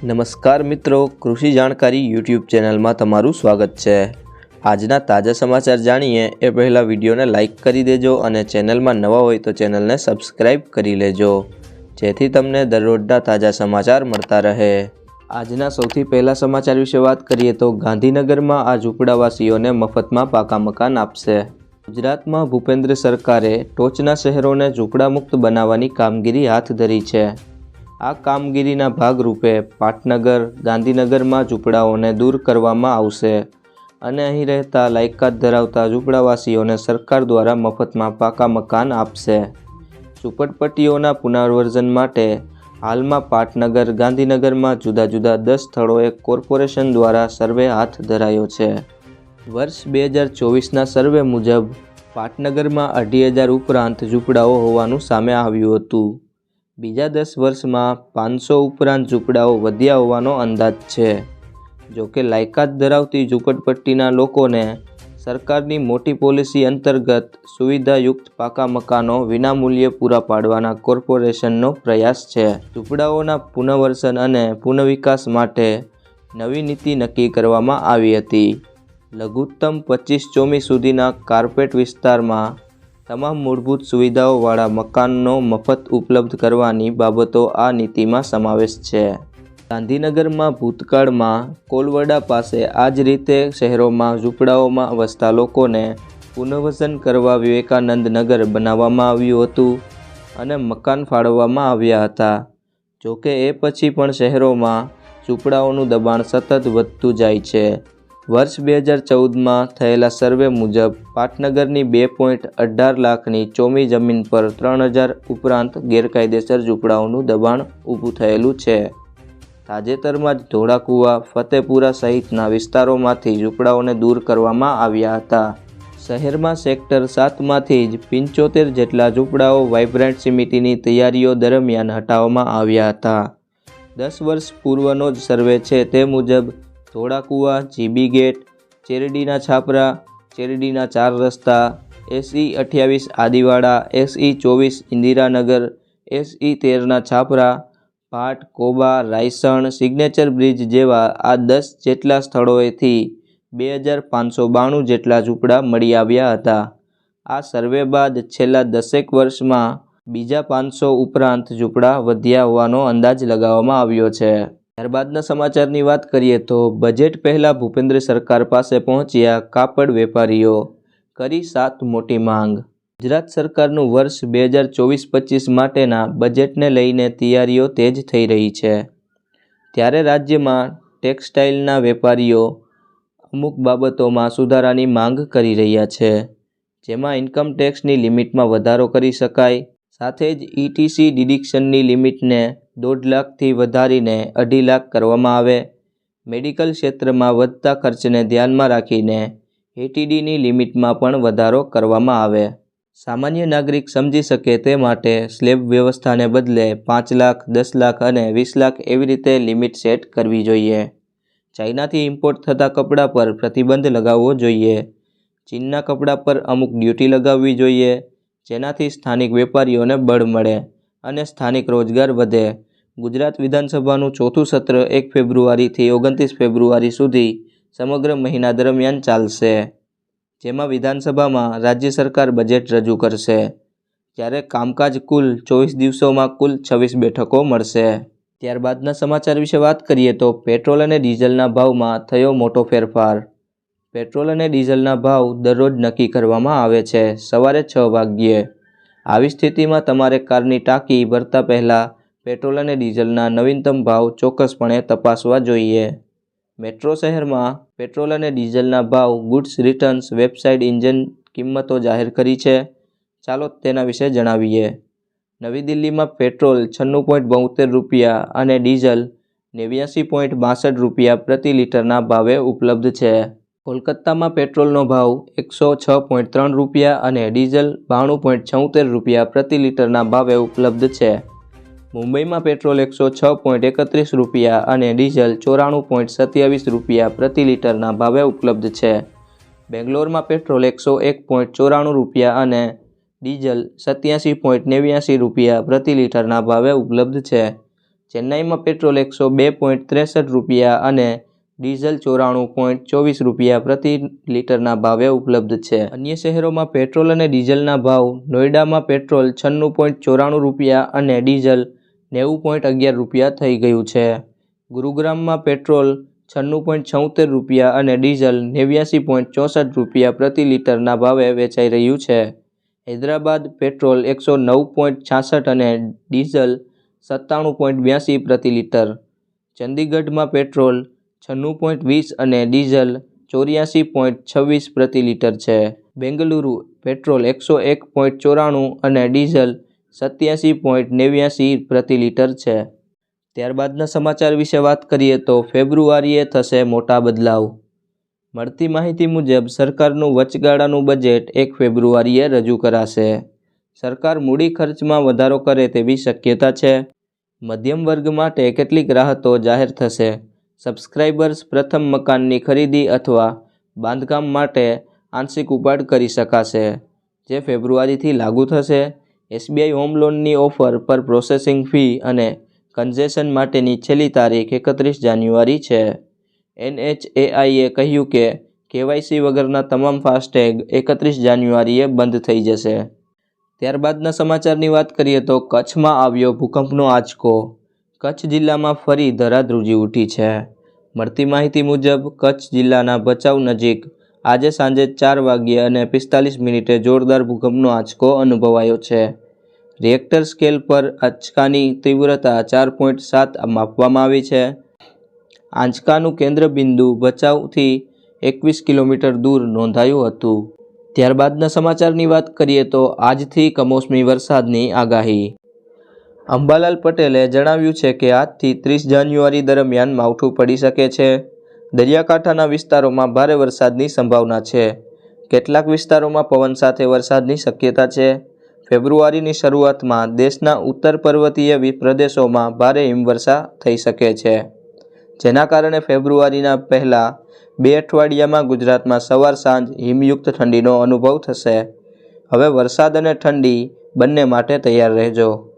નમસ્કાર મિત્રો, કૃષિ જાણકારી યુટ્યુબ ચેનલમાં તમારું સ્વાગત છે. આજના તાજા સમાચાર જાણીએ એ પહેલાં વિડીયોને લાઇક કરી દેજો અને ચેનલમાં નવા હોય તો ચેનલને સબસ્ક્રાઈબ કરી લેજો. જેથી તમને દરરોજના તાજા સમાચાર મળતા રહે. આજના સૌથી પહેલા સમાચાર વિશે વાત કરીએ તો ગાંધીનગરમાં આ ઝૂંપડાવાસીઓને મફતમાં પાકા મકાન આપશે. ગુજરાતમાં ભૂપેન્દ્ર સરકારે ટોચના શહેરોને ઝૂંપડામુક્ત બનાવવાની કામગીરી હાથ ધરી છે. આ કામગીરીના ભાગરૂપે પાટનગર, ગાંધીનગરમાં ઝૂંપડાઓને દૂર કરવામાં આવશે અને અહીં રહેતા લાયકાત ધરાવતા ઝૂંપડાવાસીઓને સરકાર દ્વારા મફતમાં પાકા મકાન આપશે. ઝૂંપડપટ્ટીઓના પુનર્વર્જન માટે હાલમાં પાટનગર, ગાંધીનગરમાં જુદા જુદા દસ સ્થળોએ કોર્પોરેશન દ્વારા સર્વે હાથ ધરાયો છે. વર્ષ બે હજાર ચોવીસના સર્વે મુજબ પાટનગરમાં અઢી હજાર ઉપરાંત ઝૂંપડાઓ હોવાનું સામે આવ્યું હતું. બીજા દસ વર્ષમાં પાંચસો ઉપરાંત ઝૂંપડાઓ વધ્યા હોવાનો અંદાજ છે. જોકે લાયકાત ધરાવતી ઝૂંપડપટ્ટીના લોકોને સરકારની મોટી પોલિસી અંતર્ગત સુવિધાયુક્ત પાકા મકાનો વિનામૂલ્યે પૂરા પાડવાના કોર્પોરેશનનો પ્રયાસ છે. ઝૂંપડાઓના પુનઃવર્સન અને પુનઃવિકાસ માટે નવી નીતિ નક્કી કરવામાં આવી હતી. લઘુત્તમ પચીસ ચોમી સુધીના કાર્પેટ વિસ્તારમાં તમામ મૂળભૂત સુવિધાઓવાળા મકાનનો મફત ઉપલબ્ધ કરવાની બાબતો આ નીતિમાં સમાવેશ છે. ગાંધીનગરમાં ભૂતકાળમાં કોલવડા પાસે આ જ રીતે શહેરોમાં ઝૂંપડાઓમાં વસતા લોકોને પુનર્વસન કરવા વિવેકાનંદ નગર બનાવવામાં આવ્યું હતું અને મકાન ફાળવવામાં આવ્યા હતા. જોકે એ પછી પણ શહેરોમાં ઝૂંપડાઓનું દબાણ સતત વધતું જાય છે. વર્ષ બે હજાર ચૌદમાં થયેલા સર્વે મુજબ પાટનગરની બે પોઈન્ટ અઢાર લાખની ચોમી જમીન પર ત્રણ હજાર ઉપરાંત ગેરકાયદેસર ઝૂંપડાઓનું દબાણ ઊભું થયેલું છે. તાજેતરમાં જ ધોળાકુવા, ફતેપુરા સહિતના વિસ્તારોમાંથી ઝૂંપડાઓને દૂર કરવામાં આવ્યા હતા. શહેરમાં સેક્ટર સાતમાંથી જ પંચોતેર જેટલા ઝૂંપડાઓ વાઇબ્રન્ટ સમિતિની તૈયારીઓ દરમિયાન હટાવવામાં આવ્યા હતા. દસ વર્ષ પૂર્વનો જ સર્વે છે તે મુજબ ધોળાકુવા, જીબી ગેટ, ચેરડીના છાપરા, ચેરડીના ચાર રસ્તા, એસઈ અઠ્યાવીસ આદિવાડા, એસઈ ચોવીસ ઇન્દિરાનગર, એસઈ તેરના છાપરા, ભાટ, કોબા, રાયસણ, સિગ્નેચર બ્રિજ જેવા આ દસ જેટલા સ્થળોએથી બે હજાર પાંચસો બાણું જેટલા ઝૂંપડા મળી આવ્યા હતા. આ સર્વે બાદ છેલ્લા દસેક વર્ષમાં બીજા પાંચસો ઉપરાંત ઝૂંપડા વધ્યા હોવાનો અંદાજ લગાવવામાં આવ્યો છે. ત્યારબાદના સમાચારની વાત કરીએ તો બજેટ પહેલાં ભૂપેન્દ્ર સરકાર પાસે પહોંચ્યા કાપડ વેપારીઓ. કરી સાત મોટી માંગ. ગુજરાત સરકારનું વર્ષ બે હજાર ચોવીસ પચીસ માટેના બજેટને લઈને તૈયારીઓ તેજ થઈ રહી છે. ત્યારે રાજ્યમાં ટેક્સટાઇલના વેપારીઓ અમુક બાબતોમાં સુધારાની માંગ કરી રહ્યા છે. જેમાં ઇન્કમ ટેક્સની લિમિટમાં વધારો કરી શકાય. સાથે જ ઇટીસી ડિડિક્શનની લિમિટને દોઢ લાખથી વધારીને અઢી લાખ કરવામાં આવે. મેડિકલ ક્ષેત્રમાં વધતા ખર્ચને ધ્યાનમાં રાખીને એટીડીની લિમિટમાં પણ વધારો કરવામાં આવે. સામાન્ય નાગરિક સમજી શકે તે માટે સ્લેબ વ્યવસ્થાને બદલે પાંચ લાખ, દસ લાખ અને વીસ લાખ એવી રીતે લિમિટ સેટ કરવી જોઈએ. ચાઇનાથી ઇમ્પોર્ટ થતા કપડાં પર પ્રતિબંધ લગાવવો જોઈએ. ચીનના કપડાં પર અમુક ડ્યુટી લગાવવી જોઈએ, જેનાથી સ્થાનિક વેપારીઓને બળ મળે. અને સ્થાનિક રોજગાર વધે. ગુજરાત વિધાનસભાનું ચોથું સત્ર એક ફેબ્રુઆરીથી ઓગણત્રીસ ફેબ્રુઆરી સુધી સમગ્ર મહિના દરમિયાન ચાલશે. જેમાં વિધાનસભામાં રાજ્ય સરકાર બજેટ રજૂ કરશે. જ્યારે કામકાજ કુલ ચોવીસ દિવસોમાં કુલ છવ્વીસ બેઠકો મળશે. ત્યારબાદના સમાચાર વિશે વાત કરીએ તો પેટ્રોલ અને ડીઝલના ભાવમાં થયો મોટો ફેરફાર. પેટ્રોલ અને ડીઝલના ભાવ દરરોજ નક્કી કરવામાં આવે છે. સવારે છ વાગ્યે આવી સ્થિતિમાં તમારે કારની ટાંકી ભરતા પહેલાં પેટ્રોલ અને ડીઝલના નવીનતમ ભાવ ચોક્કસપણે તપાસવા જોઈએ. મેટ્રો શહેરમાં પેટ્રોલ અને ડીઝલના ભાવ ગુડ્સ રિટર્ન્સ વેબસાઇટ ઇન્જન કિંમતો જાહેર કરી છે. ચાલો તેના વિશે જણાવીએ. નવી દિલ્હીમાં પેટ્રોલ છન્નું પોઈન્ટ બોતેર રૂપિયા અને ડીઝલ નેવ્યાસી પોઈન્ટ બાસઠ રૂપિયા પ્રતિ લીટરના ભાવે ઉપલબ્ધ છે. કોલકાતામાં પેટ્રોલનો ભાવ એકસો છ પોઈન્ટ ત્રણ રૂપિયા અને ડીઝલ બાણું પોઈન્ટ છોતેર રૂપિયા પ્રતિ લીટરના ભાવે ઉપલબ્ધ છે. મુંબઈમાં પેટ્રોલ એકસો છ પોઈન્ટ એકત્રીસ રૂપિયા અને ડીઝલ ચોરાણું પોઈન્ટ સત્યાવીસ રૂપિયા પ્રતિ લીટરના ભાવે ઉપલબ્ધ છે. બેંગ્લોરમાં પેટ્રોલ એકસો એક પોઈન્ટ ચોરાણું રૂપિયા અને ડીઝલ સત્યાસી પોઈન્ટ નેવ્યાસી રૂપિયા પ્રતિ લીટરના ભાવે ઉપલબ્ધ છે. ચેન્નાઈમાં પેટ્રોલ એકસો બે પોઈન્ટ ત્રેસઠ રૂપિયા અને ડીઝલ ચોરાણું પોઈન્ટ ચોવીસ રૂપિયા પ્રતિ લીટરના ભાવે ઉપલબ્ધ છે. અન્ય શહેરોમાં પેટ્રોલ અને ડીઝલના ભાવ, નોઈડામાં પેટ્રોલ છન્નું પોઈન્ટ ચોરાણું રૂપિયા અને ડીઝલ નેવું પોઈન્ટ અગિયાર રૂપિયા થઈ ગયું છે. ગુરુગ્રામમાં પેટ્રોલ છન્નું પોઈન્ટ છોતેર રૂપિયા અને ડીઝલ નેવ્યાસી પોઈન્ટ ચોસઠ રૂપિયા પ્રતિ લિટરના ભાવે વેચાઈ રહ્યું છે. હૈદરાબાદ પેટ્રોલ એકસો નવ પોઈન્ટ છાસઠ અને ડીઝલ સત્તાણું પોઈન્ટ બ્યાસી પ્રતિ લિટર. ચંદીગઢમાં પેટ્રોલ છન્નું પોઈન્ટ વીસ અને ડીઝલ ચોર્યાસી પોઈન્ટ છવ્વીસ પ્રતિ લિટર છે. બેંગલુરુ પેટ્રોલ એકસો એક પોઈન્ટ ચોરાણું અને ડીઝલ સત્યાસી પોઈન્ટ નેવ્યાસી પ્રતિ લિટર છે. ત્યારબાદના સમાચાર વિશે વાત કરીએ તો ફેબ્રુઆરીએ થશે મોટા બદલાવ. મળતી માહિતી મુજબ સરકારનું વચગાળાનું બજેટ એક ફેબ્રુઆરીએ રજૂ કરાશે. સરકાર મૂડી ખર્ચમાં વધારો કરે તેવી શક્યતા છે. મધ્યમ વર્ગ માટે કેટલીક રાહતો જાહેર થશે. સબસ્ક્રાઇબર્સ પ્રથમ મકાનની ખરીદી અથવા બાંધકામ માટે આંશિક ઉપાડ કરી શકાશે, જે ફેબ્રુઆરીથી લાગુ થશે. એસબીઆઈ હોમ લોનની ઓફર પર પ્રોસેસિંગ ફી અને કન્ઝેશન માટેની છેલ્લી તારીખ એકત્રીસ જાન્યુઆરી છે. એનએચએઆઈએ કહ્યું કે કેવાયસી વગરના તમામ ફાસ્ટેગ એકત્રીસ જાન્યુઆરીએ બંધ થઈ જશે. ત્યારબાદના સમાચારની વાત કરીએ તો કચ્છમાં આવ્યો ભૂકંપનો આંચકો. કચ્છ જિલ્લામાં ફરી ધરાધ્રુજી ઉઠી છે. મળતી માહિતી મુજબ, કચ્છ જિલ્લાના ભચાઉ નજીક આજે સાંજે ચાર વાગ્યે અને પિસ્તાલીસ મિનિટે જોરદાર ભૂકંપનો આંચકો અનુભવાયો છે. રિએક્ટર સ્કેલ પર આંચકાની તીવ્રતા ચાર પોઈન્ટ સાત માપવામાં આવી છે. આંચકાનું કેન્દ્રબિંદુ ભચાઉથી એકવીસ કિલોમીટર દૂર નોંધાયું હતું. ત્યારબાદના સમાચારની વાત કરીએ તો આજથી કમોસમી વરસાદની આગાહી. અંબાલાલ પટેલે જણાવ્યું છે કે આજથી ત્રીસ જાન્યુઆરી દરમિયાન માવઠું પડી શકે છે. દરિયાકાંઠાના વિસ્તારોમાં ભારે વરસાદની સંભાવના છે. કેટલાક વિસ્તારોમાં પવન સાથે વરસાદની શક્યતા છે. ફેબ્રુઆરીની શરૂઆતમાં દેશના ઉત્તર પર્વતીય પ્રદેશોમાં ભારે હિમવર્ષા થઈ શકે છે. જેના કારણે ફેબ્રુઆરીના પહેલાં બે અઠવાડિયામાં ગુજરાતમાં સવાર સાંજ હિમયુક્ત ઠંડીનો અનુભવ થશે. હવે વરસાદ અને ઠંડી બંને માટે તૈયાર રહેજો.